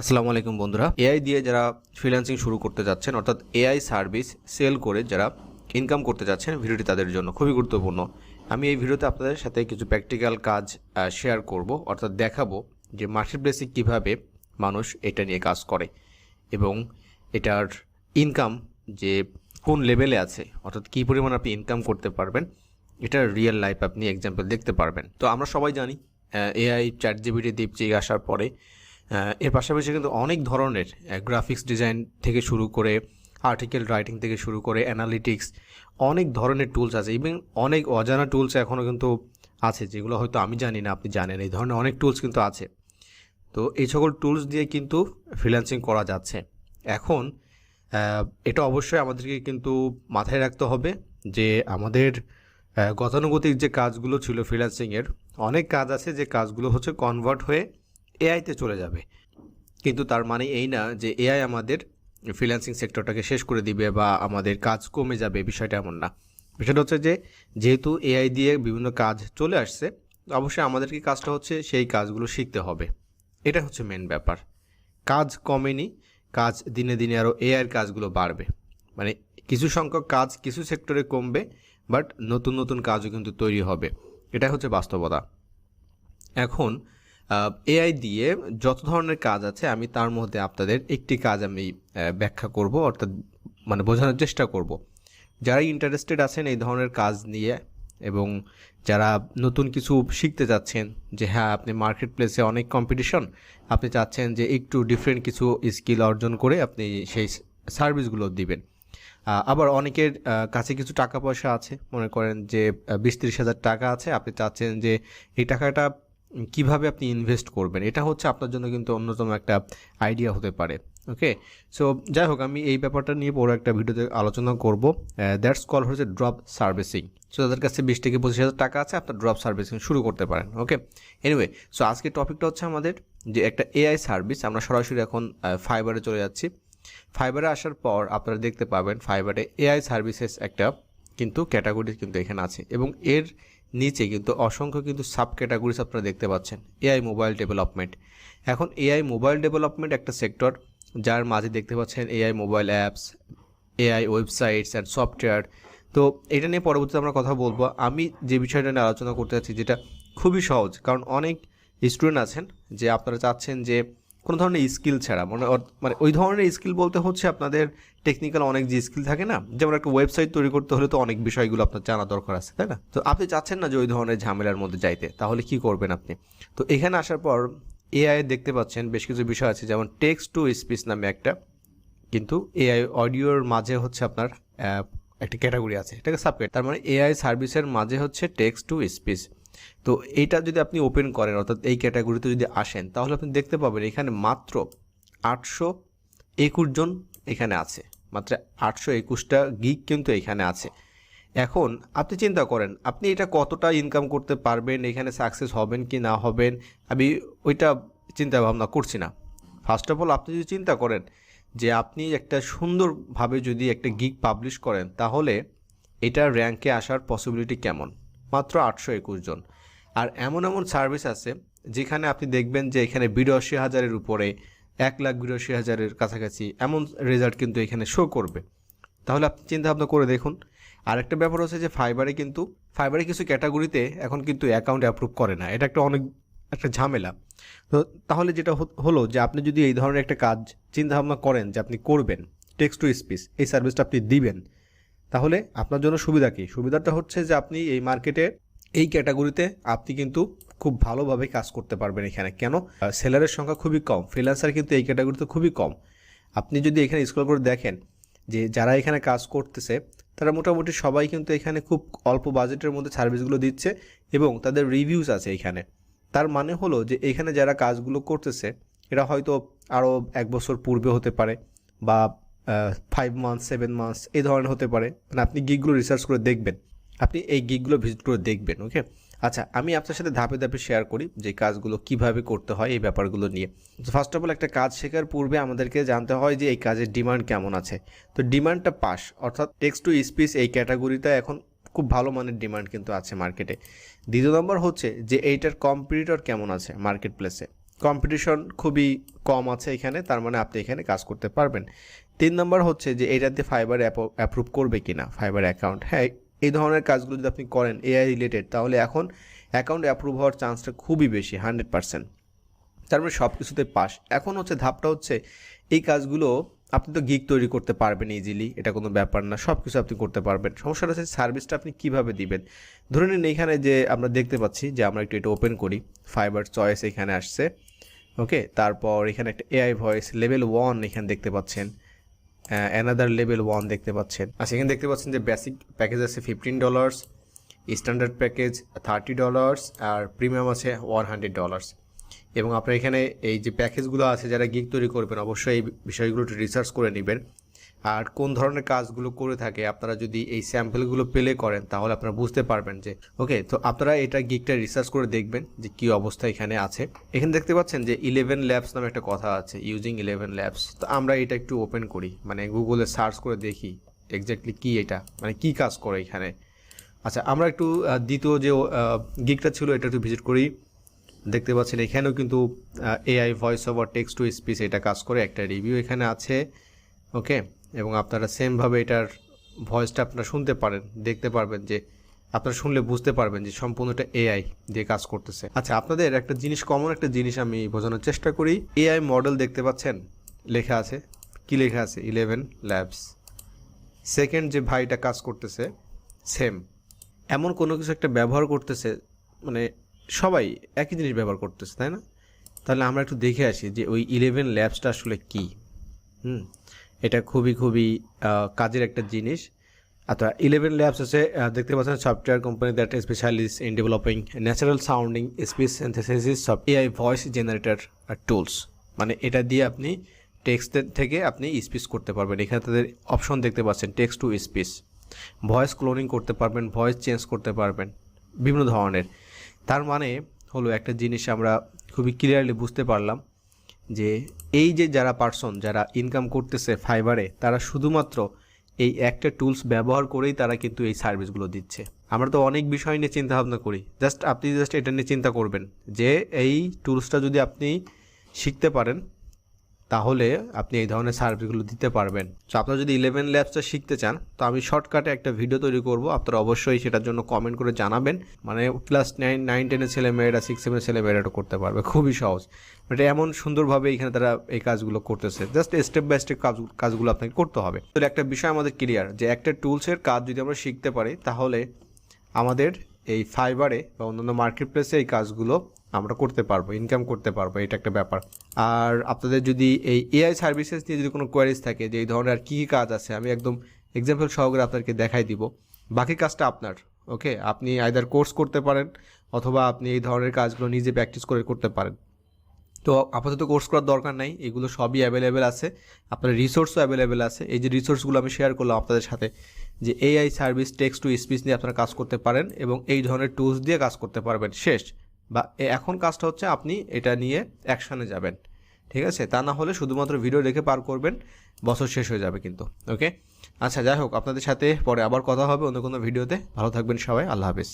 আসসালামু আলাইকুম বন্ধুরা। এআই দিয়ে যারা ফ্রিল্যান্সিং শুরু করতে যাচ্ছেন, অর্থাৎ এআই সার্ভিস সেল করে যারা ইনকাম করতে যাচ্ছেন, ভিডিওটি তাদের জন্য খুবই গুরুত্বপূর্ণ। আমি এই ভিডিওতে আপনাদের সাথে কিছু প্র্যাকটিক্যাল কাজ শেয়ার করব, অর্থাৎ দেখাবো যে মার্কেট প্লেসে কীভাবে মানুষ এটা নিয়ে কাজ করে এবং এটার ইনকাম যে কোন লেভেলে আছে, অর্থাৎ কী পরিমাণ আপনি ইনকাম করতে পারবেন এটার রিয়েল লাইফ আপনি এক্সাম্পল দেখতে পারবেন। তো আমরা সবাই জানি এআই চ্যাট জিবিটি দীপচিক আসার পরে এর পাশাপাশি কিন্তু অনেক ধরনের গ্রাফিক্স ডিজাইন থেকে শুরু করে আর্টিকেল রাইটিং থেকে শুরু করে অ্যানালিটিক্স অনেক ধরনের টুলস আছে। ইভেন অনেক অজানা টুলস এখনও কিন্তু আছে, যেগুলো হয়তো আমি জানি না, আপনি জানেন, এই ধরনের অনেক টুলস কিন্তু আছে। তো এই সকল টুলস দিয়ে কিন্তু ফ্রিল্যান্সিং করা যাচ্ছে। এখন এটা অবশ্যই আমাদেরকে কিন্তু মাথায় রাখতে হবে যে আমাদের গতানুগতিক যে কাজগুলো ছিল ফ্রিল্যান্সিংয়ের অনেক কাজ আছে যে কাজগুলো হচ্ছে কনভার্ট হয়ে এআইতে চলে যাবে। কিন্তু তার মানে এই না যে এআই আমাদের ফ্রিল্যান্সিং সেক্টরটাকে শেষ করে দিবে বা আমাদের কাজ কমে যাবে, বিষয়টা এমন না। বিষয়টা হচ্ছে যে, যেহেতু এআই দিয়ে বিভিন্ন কাজ চলে আসছে, অবশ্যই আমাদেরকে কাজটা হচ্ছে, সেই কাজগুলো শিখতে হবে। এটা হচ্ছে মেন ব্যাপার। কাজ কমেনি, কাজ দিনে দিনে আরও এআইয়ের কাজগুলো বাড়বে। মানে কিছু সংখ্যক কাজ কিছু সেক্টরে কমবে বাট নতুন নতুন কাজও কিন্তু তৈরি হবে। এটা হচ্ছে বাস্তবতা। এখন এআই দিয়ে যত ধরনের কাজ আছে, আমি তার মধ্যে আপনাদের একটি কাজ আমি ব্যাখ্যা করব, অর্থাৎ মানে বোঝানোর চেষ্টা করব। যারা ইন্টারেস্টেড আছেন এই ধরনের কাজ নিয়ে এবং যারা নতুন কিছু শিখতে চাচ্ছেন, যে হ্যাঁ আপনি মার্কেট প্লেসে অনেক কম্পিটিশন আপনি চাচ্ছেন যে একটু ডিফারেন্ট কিছু স্কিল অর্জন করে আপনি সেই সার্ভিসগুলো দিবেন। আবার অনেকের কাছে কিছু টাকা পয়সা আছে, মনে করেন যে বিশ ত্রিশ হাজার টাকা আছে, আপনি চাচ্ছেন যে এই টাকাটা কীভাবে আপনি ইনভেস্ট করবেন? এটা হচ্ছে আপনার জন্য কিন্তু অন্যতম একটা আইডিয়া হতে পারে ওকে সো যাই হোক, আমি এই ব্যাপারটা নিয়ে বড় একটা ভিডিওতে আলোচনা করব। দ্যাটস কল হচ্ছে ড্রপ সার্ভিসিং সো তাদের কাছে বিশ থেকে পঁচিশ হাজার টাকা আছে, আপনার ড্রপ সার্ভিসিং শুরু করতে পারেন ওকে এনিওয়ে সো আজকের টপিকটা হচ্ছে আমাদের যে একটা এআই সার্ভিস আমরা সরাসরি এখন ফাইবারে চলে যাচ্ছি। ফাইবারে আসার পর আপনারা দেখতে পাবেন ফাইবারে এআই সার্ভিসেস একটা কিন্তু ক্যাটাগরি কিন্তু এখানে আছে এবং এর নিচে কিন্তু অসংখ্য কিন্তু সাব ক্যাটাগরিজ আপনারা দেখতে পাচ্ছেন এআই মোবাইল ডেভেলপমেন্ট এখন এআই মোবাইল ডেভেলপমেন্ট একটা সেক্টর যার মাঝে দেখতে পাচ্ছেন AI mobile apps AI websites and software তো এটা নিয়ে পরবর্তীতে আমরা কথা বলব। আমি যে বিষয়টা নিয়ে আলোচনা করতে চাচ্ছি যেটা খুবই সহজ, কারণ অনেক স্টুডেন্ট আছেন যে আপনারা চাচ্ছেন যে কোনো ধরনের স্কিল ছাড়া। মানে মানে ওই ধরনের স্কিল বলতে হচ্ছে আপনাদের টেকনিক্যাল অনেক যে স্কিল থাকে না, যেমন একটা ওয়েবসাইট তৈরি করতে হলে তো অনেক বিষয়গুলো আপনার জানা দরকার আছে, তাই না? তো আপনি চাচ্ছেন না যে ওই ধরনের ঝামেলার মধ্যে যাইতে, তাহলে কি করবেন আপনি? তো এখানে আসার পর এআই দেখতে পাচ্ছেন, বেশ কিছু বিষয় আছে, যেমন টেক্সট টু স্পিচ নামে একটা, কিন্তু এআই অডিওর মাঝে হচ্ছে আপনার একটা ক্যাটাগরি আছে, এটাকে সাবক্যাট তার মানে এআই সার্ভিসের মাঝে হচ্ছে টেক্সট টু স্পিচ তো এইটা যদি আপনি ওপেন করেন, অর্থাৎ এই ক্যাটাগরিতে যদি আসেন, তাহলে আপনি দেখতে পাবেন এখানে মাত্র আটশো একুশ জন এখানে আছে। মাত্র আটশো একুশটা গিগ কিন্তু এখানে আছে। এখন আপনি চিন্তা করেন, আপনি এটা কতটা ইনকাম করতে পারবেন, এখানে সাকসেস হবেন কি না হবেন, আমি ওইটা চিন্তা ভাবনা করছি না। ফার্স্ট অফ অল আপনি যদি চিন্তা করেন যে আপনি একটা সুন্দরভাবে যদি একটা গিগ পাবলিশ করেন, তাহলে এটা র্যাঙ্কে আসার পসিবিলিটি কেমন? মাত্র আটশো একুশ জন। আর এমন এমন সার্ভিস আছে যেখানে আপনি দেখবেন যে এখানে বিরাশি হাজারের উপরে, এক লাখ বিরাশি হাজারের কাছাকাছি এমন রেজাল্ট কিন্তু এখানে শো করবে। তাহলে আপনি চিন্তাভাবনা করে দেখুন। আর একটা ব্যাপার হচ্ছে যে ফাইবারে কিন্তু ফাইবারে কিছু ক্যাটাগরিতে এখন কিন্তু অ্যাকাউন্ট অ্যাপ্রুভ করে না। এটা একটা অনেক, একটা ঝামেলা। তো তাহলে যেটা হলো যে আপনি যদি এই ধরনের একটা কাজ চিন্তা ভাবনা করেন যে আপনি করবেন টেক্সট টু স্পিচ এই সার্ভিসটা আপনি দিবেন তাহলে আপনার জন্য সুবিধা কী? সুবিধাটা হচ্ছে যে আপনি এই মার্কেটে এই ক্যাটাগরিতে আপনি কিন্তু খুব ভালোভাবে কাজ করতে পারবেন এখানে। কেন? সেলারের সংখ্যা খুবই কম, ফ্রিল্যান্সার কিন্তু এই ক্যাটাগরিতে খুবই কম। আপনি যদি এখানে স্ক্রল করে দেখেন যে যারা এখানে কাজ করতেছে, তারা মোটামুটি সবাই কিন্তু এখানে খুব অল্প বাজেটের মধ্যে সার্ভিসগুলো দিচ্ছে এবং তাদের রিভিউজ আছে এখানে। তার মানে হলো যে এখানে যারা কাজগুলো করতেছে, এরা হয়তো আরও এক বছর পূর্বে হতে পারে বা ফাইভ মান্থস সেভেন মান্থস এই ধরনের হতে পারে। মানে আপনি গিকগুলো রিসার্চ করে দেখবেন। আপনি এই গিকগুলো ভিজিট করে দেখবেন ওকে আচ্ছা আমি আপনার সাথে ধাপে ধাপে শেয়ার করি যে কাজগুলো কীভাবে করতে হয় এই ব্যাপারগুলো নিয়ে। তো ফার্স্ট অফ অল একটা কাজ শেখার পূর্বে আমাদেরকে জানতে হয় যে এই কাজের ডিমান্ড কেমন আছে। তো ডিমান্ডটা পাস, অর্থাৎ টেক্সট টু স্পিচ এই ক্যাটাগরিটা এখন খুব ভালো মানের ডিমান্ড কিন্তু আছে মার্কেটে দ্বিতীয় নম্বর হচ্ছে যে এইটার কম্পিটিটর কেমন আছে মার্কেট প্লেসে কম্পিটিশন খুবই কম আছে এখানে, তার মানে আপনি এখানে কাজ করতে পারবেন। তিন নম্বর হচ্ছে যে এটাতে ফাইবার অ্যাপ্রুভ করবে কিনা ফাইবার অ্যাকাউন্ট হ্যাঁ এই ধরনের কাজগুলো যদি আপনি করেন এআই রিলেটেড তাহলে এখন অ্যাকাউন্ট অ্যাপ্রুভ হওয়ার চান্সটা খুবই বেশি হান্ড্রেড পার্সেন্ট তার মানে সব কিছুতে পাস। এখন হচ্ছে ধাপটা হচ্ছে এই কাজগুলো আপনি তো গিগ তৈরি করতে পারবেন ইজিলি এটা কোনো ব্যাপার না সব কিছু আপনি করতে পারবেন। সমস্যাটা হচ্ছে সার্ভিসটা আপনি কীভাবে দিবেন? ধরে নিন এইখানে যে আমরা দেখতে পাচ্ছি যে আমরা একটু এটা ওপেন করি ফাইবার চয়েস এখানে আসছে ওকে তারপর এখানে একটা এআই ভয়েস লেভেল ওয়ান এখানে দেখতে পাচ্ছেন। অ্যানাদার লেভেল ওয়ান দেখতে পাচ্ছেন। আর সেখানে দেখতে পাচ্ছেন যে বেসিক প্যাকেজ আছে fifteen dollars standard package thirty dollars আর প্রিমিয়াম আছে ওয়ান হান্ড্রেড ডলার্স এবং আপনার এখানে এই যে প্যাকেজগুলো আছে, যারা গিগ তৈরি করবেন, অবশ্যই এই বিষয়গুলো একটু রিসার্চ করে নেবেন। আর কোন ধরনের কাজগুলো করে থাকে, আপনারা যদি এই স্যাম্পলগুলো পেলে করেন, তাহলে আপনারা বুঝতে পারবেন যে ওকে তো আপনারা এটা গিগটা রিসার্চ করে দেখবেন যে কী অবস্থা এখানে আছে। এখানে দেখতে পাচ্ছেন যে ইলেভেন ল্যাবস নামে একটা কথা আছে ইউজিং ইলেভেন ল্যাবস তো আমরা এটা একটু ওপেন করি মানে গুগলে সার্চ করে দেখি এক্স্যাক্টলি কী এটা মানে কী কাজ করে এখানে। আচ্ছা আমরা একটু দ্বিতীয় যে গিগটা ছিল, এটা একটু ভিজিট করি। দেখতে পাচ্ছেন এখানেও কিন্তু AI voice over text to speech এটা কাজ করে, একটা রিভিউ এখানে আছে ওকে এবং আপনারা সেমভাবে এটার ভয়েসটা আপনারা শুনতে পারেন, দেখতে পারবেন যে, আপনারা শুনলে বুঝতে পারবেন যে সম্পূর্ণটা এআই দিয়ে কাজ করতেছে। আচ্ছা আপনাদের একটা জিনিস কমন একটা জিনিস আমি বোঝানোর চেষ্টা করি। এআই মডেল দেখতে পাচ্ছেন? লেখা আছে। কি লেখা আছে? ইলেভেন ল্যাবস সেকেন্ড যে ভাইটা কাজ করতেছে সেম এমন কোনো কিছু একটা ব্যবহার করতেছে মানে সবাই একই জিনিস ব্যবহার করতেছে, তাই না? তাহলে আমরা একটু দেখে আসি যে ওই ইলেভেন ল্যাবসটা আসলে কী। হুম? এটা খুবই খুবই কাজের একটা জিনিস। আচ্ছা ইলেভেন ল্যাবস আছে দেখতে পাচ্ছেন software company that specialist in developing natural sounding speech synthesis of AI voice generator tools মানে এটা দিয়ে আপনি টেক্সট থেকে আপনি স্পিচ করতে পারবেন। এখানে তাদের অপশন দেখতে পাচ্ছেন text to speech voice cloning করতে পারবেন ভয়েস চেঞ্জ করতে পারবেন, বিভিন্ন ধরনের। তার মানে হলো একটা জিনিস আমরা খুবই ক্লিয়ারলি বুঝতে পারলাম। যে এই যে যারা পার্সন যারা ইনকাম করতেছে ফাইবারে তারা শুধুমাত্র এই একটা টুলস ব্যবহার করেই তারা কিন্তু এই সার্ভিসগুলো দিচ্ছে। আমরা তো অনেক বিষয় নিয়ে চিন্তা ভাবনা করি। জাস্ট আপনি জাস্ট এটা নিয়ে চিন্তা করবেন যে এই টুলসটা যদি আপনি শিখতে পারেন তাহলে আপনি এই ধরনের সার্ভিসগুলো দিতে পারবেন। তো আপনারা যদি ইলেভেন ল্যাবসটা শিখতে চান, তো আমি শর্টকাটে একটা ভিডিও তৈরি করব। আপনারা অবশ্যই সেটার জন্য কমেন্ট করে জানাবেন। মানে ক্লাস নাইন নাইন টেনের ছেলে মেয়েরা সিক্স সেভেনের ছেলে মেয়েরা করতে পারবে। খুবই সহজ। এটা এমন সুন্দরভাবে এখানে তারা এই কাজগুলো করতেছে। জাস্ট স্টেপ বাই স্টেপ কাজ, কাজগুলো আপনাকে করতে হবে। তো একটা বিষয় আমাদের ক্লিয়ার যে একটা টুলসের কাজ যদি আমরা শিখতে পারি, তাহলে আমাদের এই ফাইবারে বা অন্যান্য মার্কেট প্লেসে এই কাজগুলো আমরা করতে পারব ইনকাম করতে পারব, এটা একটা ব্যাপার। আর আপনাদের যদি এই এআই সার্ভিসেস নিয়ে যদি কোনো কোয়ারিজ থাকে যে এই ধরনের আর কী কী কাজ আছে, আমি একদম এক্সাম্পল সহকারে আপনাকে দেখাই দিব। বাকি কাজটা আপনার ওকে আপনি আইদার কোর্স করতে পারেন অথবা আপনি এই ধরনের কাজগুলো নিজে প্র্যাকটিস করে করতে পারেন। তো আপাতত কোর্স করার দরকার নাই, এগুলো সবই অ্যাভেলেবেল আছে। আপনার রিসোর্সও অ্যাভেলেবেল আছে। এই যে রিসোর্সগুলো আমি শেয়ার করলাম আপনাদের সাথে, যে AI service text to speech নিয়ে আপনারা কাজ করতে পারেন এবং এই ধরনের টুলস দিয়ে কাজ করতে পারবেন। শেষ। বা এখন কাজটা হচ্ছে আপনি এটা নিয়ে অ্যাকশানে যাবেন। ঠিক আছে? তা না হলে শুধুমাত্র ভিডিও দেখে পার করবেন, বছর শেষ হয়ে যাবে কিন্তু। ওকে আচ্ছা যাই হোক, আপনাদের সাথে পরে আবার কথা হবে অন্য কোনো ভিডিওতে ভালো থাকবেন সবাই, আল্লাহ হাফিজ।